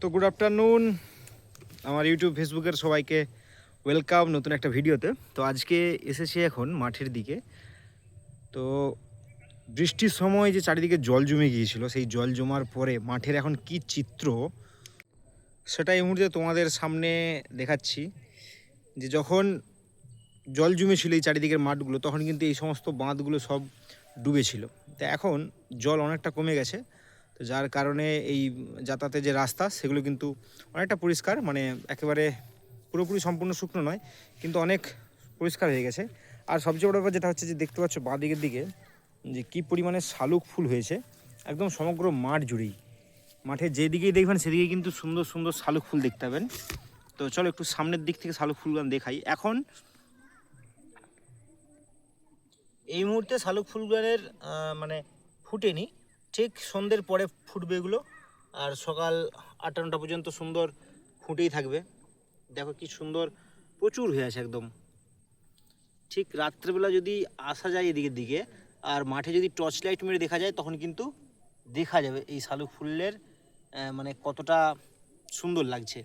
তো good afternoon আমার YouTube ফেসবুকের সবাইকে ওয়েলকাম নতুন একটা ভিডিওতে। তো আজকে এসেছি এখন মাঠের দিকে। তো বৃষ্টির সময় যে চারিদিকে জল জমে গিয়েছিল, সেই জল জমার পরে মাঠের এখন কি চিত্র সেটা এই মুহূর্তে তোমাদের সামনে দেখাচ্ছি। যে যখন জল জমেছিল এই চারিদিকের মাঠগুলো, তখন কিন্তু এই সমস্ত বাঁধগুলো সব ডুবেছিল। তো এখন জল অনেকটা কমে গেছে। তো যার কারণে এই যাতায়াতের যে রাস্তা, সেগুলো কিন্তু অনেকটা পরিষ্কার মানে একেবারে পুরোপুরি সম্পূর্ণ শুকনো নয়, কিন্তু অনেক পরিষ্কার হয়ে গেছে। আর সবচেয়ে বড় ব্যাপার যেটা হচ্ছে যে, দেখতে পাচ্ছ বাঁ দিকের দিকে যে কী পরিমাণে শালুক ফুল হয়েছে, একদম সমগ্র মাঠ জুড়েই। মাঠে যেদিকেই দেখবেন সেদিকে কিন্তু সুন্দর সুন্দর শালুক ফুল দেখতে পাবেন। তো চলো একটু সামনের দিক থেকে শালুক ফুলগুলো দেখাই। এখন এই মুহূর্তে শালুক ফুলগুলোর মানে ফুটেনি ঠিক সন্ধ্যের পরে ফুটবে এগুলো। আর সকাল আটটা নটা পর্যন্ত সুন্দর ফুটেই থাকবে। দেখো কি সুন্দর, প্রচুর হয়ে আছে একদম। ঠিক রাত্রেবেলা যদি আসা যায় এদিকের দিকে, আর মাঠে যদি টর্চ লাইট মেরে দেখা যায়, তখন কিন্তু দেখা যাবে এই শালুক ফুলের মানে কতটা সুন্দর লাগছে।